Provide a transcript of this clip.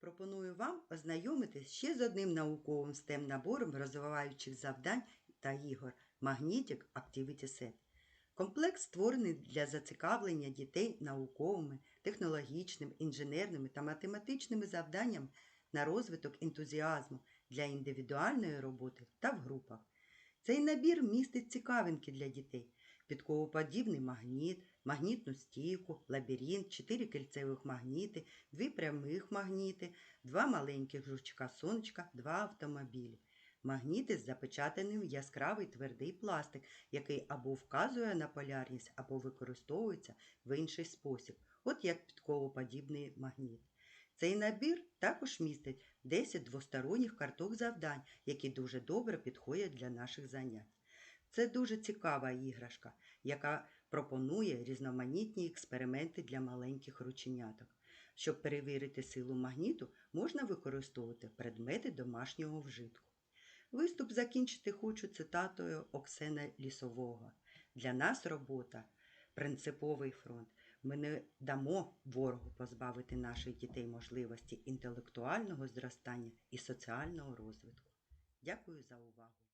Пропоную вам ознайомитись ще з одним науковим STEM набором розвиваючих завдань та ігор Magnetic Activity Set. Комплекс створений для зацікавлення дітей науковими, технологічними, інженерними та математичними завданнями на розвиток ентузіазму для індивідуальної роботи та в групах. Цей набір містить цікавинки для дітей, підковоподібний магніт, магнітну стійку, лабіринт, чотири кільцевих магніти, дві прямих магніти, два маленьких жучка сонечка, два автомобілі. Магніти запечатаний в яскравий твердий пластик, який або вказує на полярність, або використовується в інший спосіб, от як підковоподібний магніт. Цей набір також містить 10 двосторонніх карток завдань, які дуже добре підходять для наших занять. Це дуже цікава іграшка, яка пропонує різноманітні експерименти для маленьких рученяток. Щоб перевірити силу магніту, можна використовувати предмети домашнього вжитку. Виступ закінчити хочу цитатою Оксена Лісового. Для нас робота принциповий фронт. Ми не дамо ворогу позбавити наших дітей можливості інтелектуального зростання і соціального розвитку. Дякую за увагу!